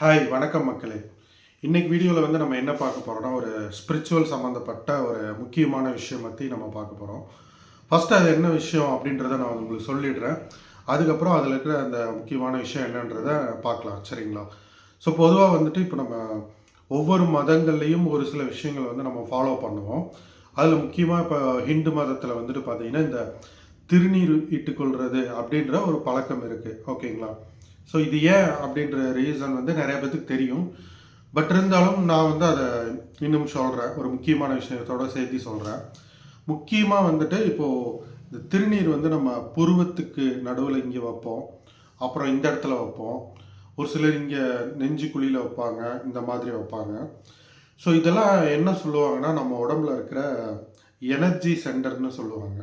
Hi வணக்கம் மக்களே. இன்றைக்கி வீடியோவில் வந்து நம்ம என்ன பார்க்க போகிறோம்னா ஒரு ஸ்பிரிச்சுவல் சம்மந்தப்பட்ட ஒரு முக்கியமான விஷயம் பற்றி நம்ம பார்க்க போகிறோம் ஃபஸ்ட்டு அது என்ன விஷயம் அப்படின்றத நான் உங்களுக்கு சொல்லிடுறேன். அதுக்கப்புறம் அதில் இருக்கிற அந்த முக்கியமான விஷயம் என்னன்றதை பார்க்கலாம் சரிங்களா? ஸோ பொதுவாக வந்துட்டு இப்போ நம்ம ஒவ்வொரு மதங்கள்லேயும் ஒரு சில விஷயங்கள் வந்து நம்ம ஃபாலோ பண்ணுவோம். அதில் முக்கியமாக இப்போ ஹிந்து மதத்தில் வந்துட்டு பார்த்திங்கன்னா இந்த திருநீர் இட்டுக்கொள்கிறது அப்படின்ற ஒரு பழக்கம் இருக்குது ஓகேங்களா ஸோ இது ஏன் அப்படின்ற ரீசன் வந்து நிறைய பேத்துக்கு தெரியும். பட் இருந்தாலும் நான் வந்து அதை இன்னும் சொல்கிறேன் ஒரு முக்கியமான விஷயத்தோட சேர்த்து சொல்கிறேன் முக்கியமாக வந்துட்டு இப்போது இந்த திருநீர் வந்து நம்ம புருவத்துக்கு நடுவில் இங்கே வைப்போம். அப்புறம் இந்த இடத்துல வைப்போம். ஒரு சிலர் இங்கே நெஞ்சு குழியில் வைப்பாங்க. இந்த மாதிரி வைப்பாங்க. ஸோ இதெல்லாம் என்ன சொல்லுவாங்கன்னா நம்ம உடம்புல இருக்கிற எனர்ஜி சென்டர்னு சொல்லுவாங்க.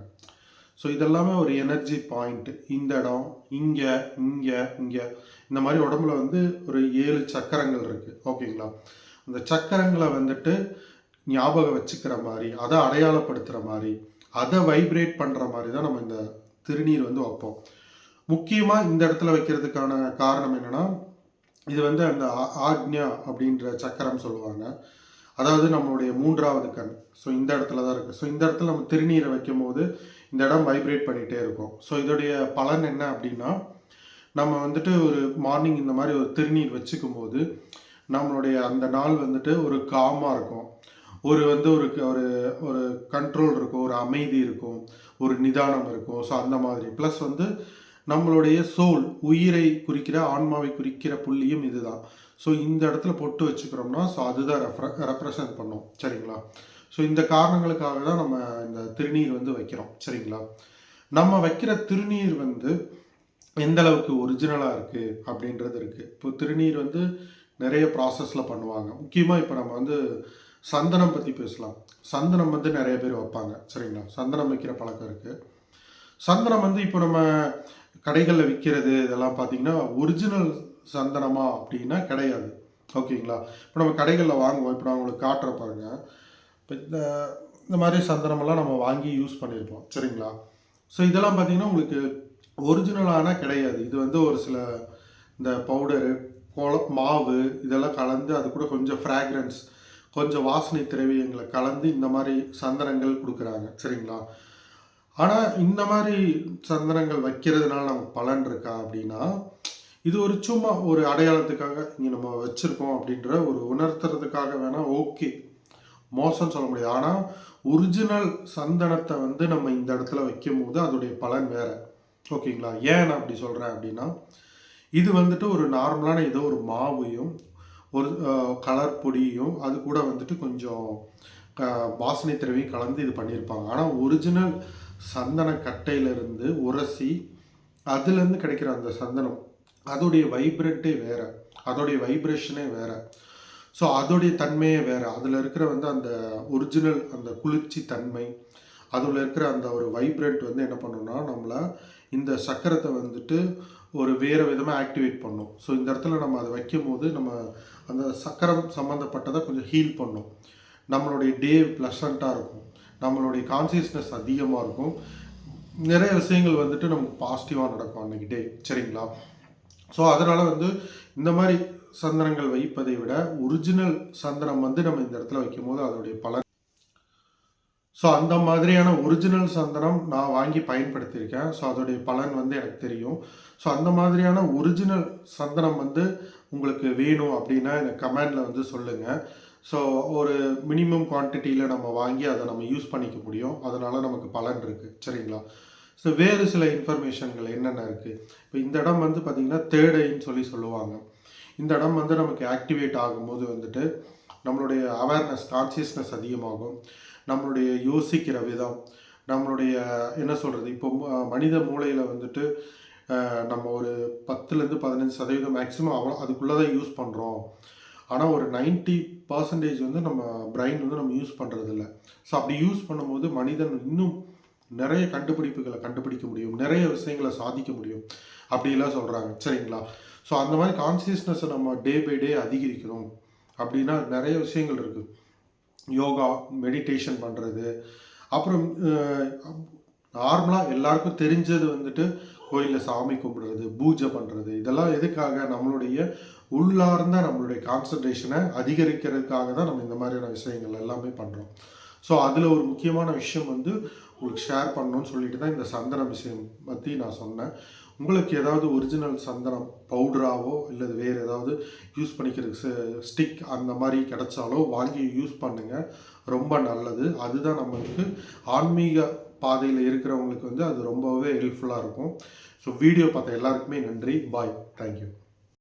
ஸோ இதெல்லாமே ஒரு எனர்ஜி பாயிண்ட் இந்த இடம் இங்கே இங்கே இங்கே. இந்த மாதிரி உடம்புல வந்து ஒரு ஏழு சக்கரங்கள் இருக்குது ஓகேங்களா அந்த சக்கரங்களை வந்துட்டு ஞாபகம் வச்சுக்கிற மாதிரி அதை அடையாளப்படுத்துகிற மாதிரி அதை வைப்ரேட் பண்ணுற மாதிரி தான் நம்ம இந்த திருநீர் வந்து வைப்போம். முக்கியமாக இந்த இடத்துல வைக்கிறதுக்கான காரணம் என்னென்னா இது வந்து அந்த ஆ- ஆக்ஞா அப்படின்ற சக்கரம் சொல்லுவாங்க. அதாவது நம்மளுடைய மூன்றாவது கண். ஸோ இந்த இடத்துல தான் இருக்குது ஸோ இந்த இடத்துல நம்ம திருநீரை வைக்கும் போது இந்த இடம் வைப்ரேட் பண்ணிகிட்டே இருக்கும். ஸோ இதோடைய பலன் என்ன அப்படின்னா நம்ம வந்துட்டு ஒரு மார்னிங் இந்த மாதிரி ஒரு திருநீர் வச்சுக்கும் போது நம்மளுடைய அந்த நாள் வந்துட்டு ஒரு காமாக இருக்கும். ஒரு வந்து ஒரு ஒரு ஒரு கண்ட்ரோல் இருக்கும் ஒரு அமைதி இருக்கும் ஒரு நிதானம் இருக்கும். ஸோ அந்த மாதிரி. ப்ளஸ் வந்து நம்மளுடைய சோல் உயிரை குறிக்கிற ஆன்மாவை குறிக்கிற புள்ளியும் இதுதான். ஸோ இந்த இடத்துல பொட்டு வச்சுக்கிறோம்னா ஸோ அதுதான் ரெஃப்ர ரெப்ரசன்ட் பண்ணும். சரிங்களா? ஸோ இந்த காரணங்களுக்காக தான் நம்ம இந்த திருநீர் வந்து வைக்கிறோம். சரிங்களா? நம்ம வைக்கிற திருநீர் வந்து எந்த அளவுக்கு ஒரிஜினலாக இருக்குது அப்படின்றது இருக்குது இப்போ திருநீர் வந்து நிறைய ப்ராசஸில் பண்ணுவாங்க. முக்கியமாக இப்போ நம்ம வந்து சந்தனம் பற்றி பேசலாம். சந்தனம் வந்து நிறைய பேர் வைப்பாங்க. சரிங்களா? சந்தனம் வைக்கிற பழக்கம் இருக்குது சந்தனம் வந்து இப்போ நம்ம கடைகளில் விற்கிறது இதெல்லாம் பார்த்தீங்கன்னா ஒரிஜினல் சந்தனமா அப்படின்னா கிடையாது. ஓகேங்களா? இப்போ நம்ம கடைகளில் வாங்குவோம். இப்போ நான் உங்களுக்கு காட்டுற பாருங்கள் இப்போ இந்த இந்த மாதிரி சந்தனமெல்லாம் நம்ம வாங்கி யூஸ் பண்ணியிருப்போம். சரிங்களா? ஸோ இதெல்லாம் பார்த்தீங்கன்னா உங்களுக்கு ஒரிஜினலான கிடையாது. இது வந்து ஒரு சில இந்த பவுடரு கோல மாவு இதெல்லாம் கலந்து அது கூட கொஞ்சம் ஃப்ராக்ரன்ஸ் கொஞ்சம் வாசனை திரவியங்களை கலந்து இந்த மாதிரி சந்தனங்கள் கொடுக்குறாங்க. சரிங்களா? ஆனால் இந்த மாதிரி சந்தனங்கள் வைக்கிறதுனால நமக்கு பலன் இருக்கா அப்படின்னா இது ஒரு சும்மா ஒரு அடையாளத்துக்காக இங்கே நம்ம வச்சுருக்கோம் அப்படின்ற ஒரு உணர்த்துறதுக்காக வேணால் ஓகே மோசம் சொல்ல முடியாது. ஆனால் ஒரிஜினல் சந்தனத்தை வந்து நம்ம இந்த இடத்துல வைக்கும் போது அதோடைய பலன் வேறு. ஓகேங்களா? ஏன் நான் அப்படி சொல்கிறேன் அப்படின்னா இது வந்துட்டு ஒரு நார்மலான ஏதோ ஒரு மாவையும் ஒரு கலர் பொடியும் அது கூட வந்துட்டு கொஞ்சம் வாசனை திரவியும் கலந்து இது பண்ணியிருப்பாங்க. ஆனால் ஒரிஜினல் சந்தன கட்டையிலிருந்து உரசி அதுலேருந்து கிடைக்கிற அந்த சந்தனம் அதோடைய வைப்ரண்ட்டே வேறு. அதோடைய வைப்ரேஷனே வேறு. ஸோ அதோடைய தன்மையே வேறு. அதில் இருக்கிற வந்து அந்த ஒரிஜினல் அந்த குளிர்ச்சி தன்மை அதில் இருக்கிற அந்த ஒரு வைப்ரண்ட் வந்து என்ன பண்ணணும்னா நம்மளை இந்த சக்கரத்தை வந்துட்டு ஒரு வேறு விதமாக ஆக்டிவேட் பண்ணும். ஸோ இந்த இடத்துல நம்ம அதை வைக்கும் போது நம்ம அந்த சக்கரம் சம்மந்தப்பட்டதை கொஞ்சம் ஹீல் பண்ணும். நம்மளுடைய டே ப்ளசண்ட்டாக இருக்கும். நம்மளுடைய கான்சியஸ்னஸ் அதிகமாக இருக்கும். நிறைய விஷயங்கள் வந்துட்டு நமக்கு பாசிட்டிவாக நடக்கும் அன்றைக்கி டே சரிங்களா? ஸோ அதனால் வந்து இந்த மாதிரி சந்தனங்கள் வைப்பதை விட ஒரிஜினல் சந்தனம் வந்து நம்ம இந்த இடத்துல வைக்கும்போது அதோடைய பலன். ஸோ அந்த மாதிரியான ஒரிஜினல் சந்தனம் நான் வாங்கி பயன்படுத்தியிருக்கேன். ஸோ அதோடைய பலன் வந்து எனக்கு தெரியும். ஸோ அந்த மாதிரியான ஒரிஜினல் சந்தனம் வந்து உங்களுக்கு வேணும் அப்படின்னா இந்த கமெண்டில் வந்து சொல்லுங்கள் ஸோ ஒரு மினிமம் குவான்டிட்டியில் நம்ம வாங்கி அதை நம்ம யூஸ் பண்ணிக்க முடியும். அதனால் நமக்கு பலன் இருக்குது சரிங்களா? ஸோ வேறு சில இன்ஃபர்மேஷன்கள் என்னென்ன இருக்குது இப்போ இந்த இடம் வந்து பார்த்திங்கன்னா தேர்ட் ஐன்னு சொல்லி சொல்லுவாங்க. இந்த இடம் வந்து நமக்கு ஆக்டிவேட் ஆகும்போது வந்துட்டு நம்மளுடைய அவேர்னஸ் கான்சியஸ்னஸ் அதிகமாகும். நம்மளுடைய யோசிக்கிற விதம் நம்மளுடைய என்ன சொல்கிறது இப்போ மனித மூளையில் வந்துட்டு நம்ம ஒரு பத்துலேருந்து பதினஞ்சு சதவீதம் மேக்ஸிமம் அவ்வளோ அதுக்குள்ளே தான் யூஸ் பண்ணுறோம் ஆனால் ஒரு 90% பர்சன்டேஜ் வந்து நம்ம பிரெயின் வந்து நம்ம யூஸ் பண்ணுறதில்ல ஸோ அப்படி யூஸ் பண்ணும்போது மனிதன் இன்னும் நிறைய கண்டுபிடிப்புகளை கண்டுபிடிக்க முடியும். நிறைய விஷயங்களை சாதிக்க முடியும். அப்படிலாம் சொல்கிறாங்க சரிங்களா? ஸோ அந்த மாதிரி கான்சியஸ்னஸை நம்ம டே பை டே அதிகரிக்கிறோம். அப்படின்னா நிறைய விஷயங்கள் இருக்குது யோகா மெடிடேஷன் பண்ணுறது அப்புறம் நார்மலாக எல்லாருக்கும் தெரிஞ்சது வந்துட்டு கோயிலில் சாமி கும்பிடுறது பூஜை பண்ணுறது இதெல்லாம் எதுக்காக? நம்மளுடைய உள்ளார்ந்த நம்மளுடைய கான்சன்ட்ரேஷனை அதிகரிக்கிறதுக்காக தான் நம்ம இந்த மாதிரியான விஷயங்கள் எல்லாமே பண்ணுறோம் ஸோ அதில் ஒரு முக்கியமான விஷயம் வந்து உங்களுக்கு ஷேர் பண்ணணும்னு சொல்லிட்டு தான் இந்த சந்தனம் விஷயம் பற்றி நான் சொன்னேன். உங்களுக்கு ஏதாவது ஒரிஜினல் சந்தனம் பவுடராவோ இல்லை வேறு ஏதாவது யூஸ் பண்ணிக்கிறதுக்கு ஸ்டிக் அந்த மாதிரி கிடைச்சாலோ வாங்கி யூஸ் பண்ணுங்கள் ரொம்ப நல்லது. அதுதான் நம்மளுக்கு ஆன்மீக பாதையில் இருக்கிறவங்களுக்கு வந்து அது ரொம்பவே ஹெல்ப்ஃபுல்லாக இருக்கும். ஸோ வீடியோ பார்த்த எல்லாருக்குமே நன்றி. Bye thank you